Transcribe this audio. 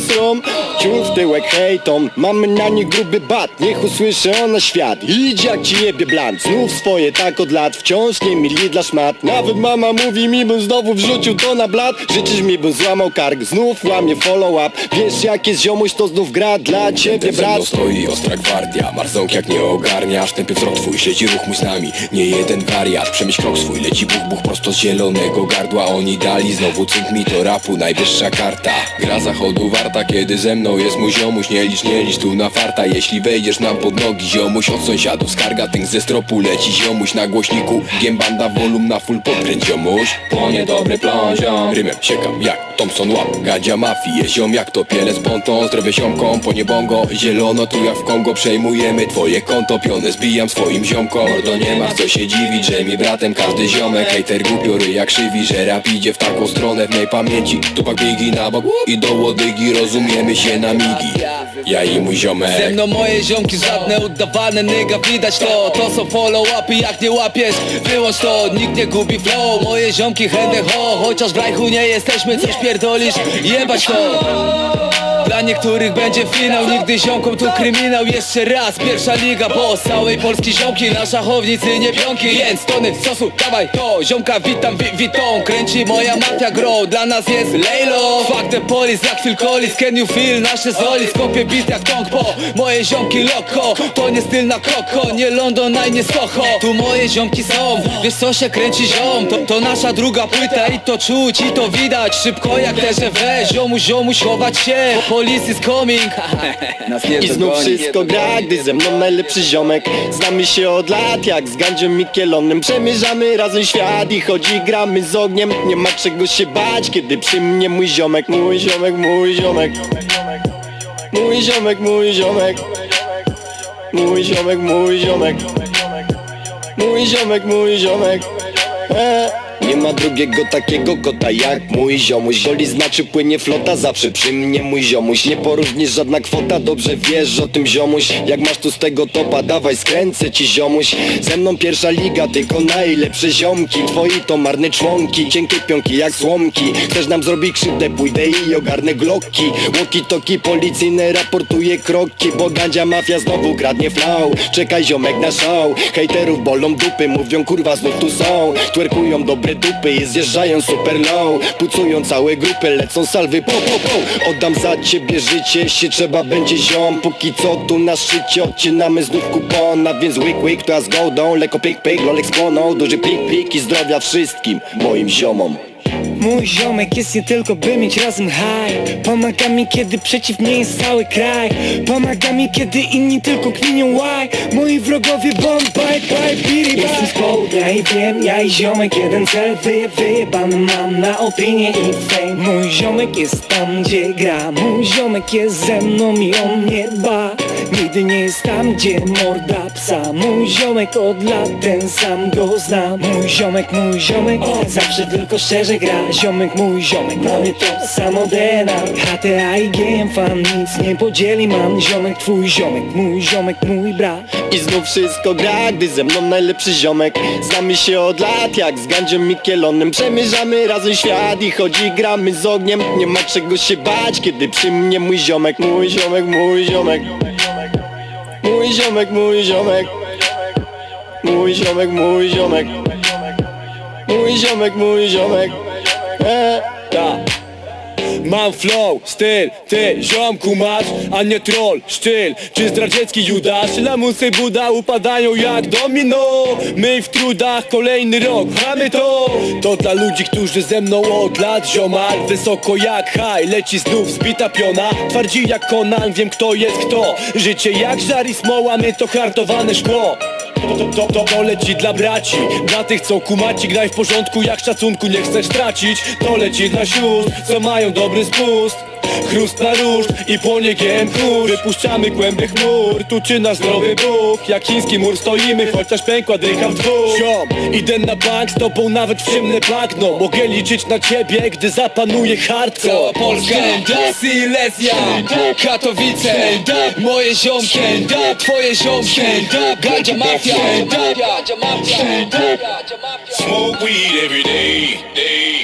from Ciul w tyłek hejtom Mamy na nich gruby bat Niech usłyszy ona świat. Idź jak ci jebie bland Znów swoje tak od lat Wciąż nie mili dla szmat. Nawet mama mówi mi bym znowu wrzucił to na blat. Życzysz mi bym złamał kark Znów łamie follow up Wiesz jak jest ziomuś to znów gra dla ciebie brat. stoi ostra gwardia Marzonk jak nie ogarniasz Tępy wzrok twój śledzi ruch mój z nami Nie jeden wariat. Przemyśl krok swój Leci buch buch prosto z zielonego gardła. Oni dali znowu cynk mi to rapu Najwyższa karta. Gra zachodu warta Kiedy ze mną jest mój ziomuś Nie licz, nie licz tu na farta. Jeśli wejdziesz nam pod nogi Ziomuś od sąsiadów Skarga tynk ze stropu Leci. Ziomuś na głośniku Giembanda volum na full podkręć ziomuś. Płonie dobry plon ziom. Rymem siekam jak Thompson łap. Gadzia mafii ziom jak to pielec ponton Zdrowie ziomkom po niebongo Zielono tu jak w Kongo. Przejmujemy twoje konto Pionę zbijam swoim ziomkom. Mordo nie ma co się dziwić Że mi bratem każdy ziomek. Hejter głupiory jak krzywi Że rap idzie w taką stronę W mej pamięci. Tupak bigi na bok I do łodygi Rozumiemy się na migi. Ja i mój ziomek. Ze mną moje ziomki żadne udawane nyga widać to. To są follow-upy jak nie łapiesz Wyłącz to, nikt nie gubi flow Moje ziomki chętne ho. Chociaż w rajchu nie jesteśmy coś pierdolisz Jebać to. Dla niektórych będzie finał, nigdy ziomkom tu kryminał. Jeszcze raz, pierwsza liga, bo z całej Polski ziomki Na szachownicy nie pionki, więc tony sosu, dawaj to. Ziomka witam, wi witą, kręci moja mafia grow Dla nas jest Lejlo. Fuck the police, jak Phil Collins, can you feel nasze zoli Skopię beat jak tong po, moje ziomki loko To nie styl na kroko, nie London, a nie Soho. Tu moje ziomki są, wiesz co się kręci ziom? To, to nasza druga płyta i to czuć i to widać. Szybko jak TGW, ziomu, ziomu, chować się. Police is coming. Nas nie I znów wszystko gra, gdy ze mną najlepszy ziomek. Znamy się od lat, jak z Gandziem Mikielonem Przemierzamy razem świat i chodzi gramy z ogniem. Nie ma czego się bać, kiedy przy mnie mój ziomek Mój ziomek, mój ziomek. Mój ziomek, mój ziomek. Mój ziomek, mój ziomek. Mój ziomek, mój ziomek. E. Nie ma drugiego takiego kota jak mój ziomuś. Goli znaczy płynie flota, zawsze przy mnie mój ziomuś. Nie porównisz żadna kwota, dobrze wiesz o tym ziomuś. Jak masz tu z tego topa, dawaj skręcę ci ziomuś. Ze mną pierwsza liga, tylko najlepsze ziomki. Twoi to marne członki, cienkie pionki jak słomki. Chcesz nam zrobić krzywdę, pójdę i ogarnę glocki Łoki toki, policyjne raportuje kroki. Bo gandzia mafia znowu kradnie flow Czekaj ziomek na show Hejterów bolą dupy, mówią kurwa znów tu są. Twerkują dobre dupy i zjeżdżają super low. Pucują całe grupy, lecą salwy po po po. Oddam za ciebie życie, jeśli trzeba będzie ziom. Póki co tu na szczycie odcinamy znów kupona Więc łyk łyk, to ja z gołdą Lekko pik pik, lolek z Duży plik plik i zdrowia wszystkim moim ziomom Mój ziomek jest nie tylko by mieć razem high Pomaga mi kiedy przeciw mnie jest cały kraj. Pomaga mi kiedy inni tylko kminią why Moi wrogowie bomb, bye bye, biri Jestem z południa i wiem, ja i ziomek jeden cel Wyje, wyjebany mam na opinię i fame. Mój ziomek jest tam gdzie gra. Mój ziomek jest ze mną i on mnie dba Nigdy nie jest tam gdzie morda psa. Mój ziomek od lat ten sam go znam Mój ziomek, mój ziomek Zawsze tylko szczerze gra Ziomek, mój ziomek Mamy to samo DNA HTA i GM fan Nic nie podzieli mam. Ziomek, twój ziomek Mój ziomek, mój brat. I znów wszystko gra, gdy ze mną najlepszy ziomek. Znamy się od lat, jak z Gandziem Mikielonem Przemierzamy razem świat i chodzi gramy z ogniem. Nie ma czego się bać, kiedy przy mnie mój ziomek Mój ziomek, mój ziomek. Mój ziomek, mój ziomek. Mój ziomek, mój ziomek. Mój ziomek, mój ziomek. Ta. Mam flow, styl, ty ziomku masz, a nie troll, sztyl Czy zdradziecki Judasz, lamusy Buda upadają jak domino. My w trudach kolejny rok, mamy to. To dla ludzi, którzy ze mną od lat ziomal Wysoko jak haj, leci znów zbita piona Twardzi jak Conan, wiem kto jest kto. Życie jak żar i smoła, my to hartowane szkło to, to, to, to leci dla braci. Dla tych co kumaci graj w porządku Jak szacunku nie chcesz tracić. To leci dla sióstr co mają dobry spust Chrust na róż i płonie kurz Wypuszczamy kłęby chmur. Tu czy nasz zdrowy Bóg? Jak chiński mur stoimy Chociaż pękła dycha w dwóch. Ziom, idę na bank Z tobą nawet w ciemne bagno. Mogę liczyć na ciebie Gdy zapanuje hardcore Cała Polska. Silesia. Katowice. Moje ziomki Twoje ziomki Gadzia mafia. Gadzia mafia. Smoke weed every day, day.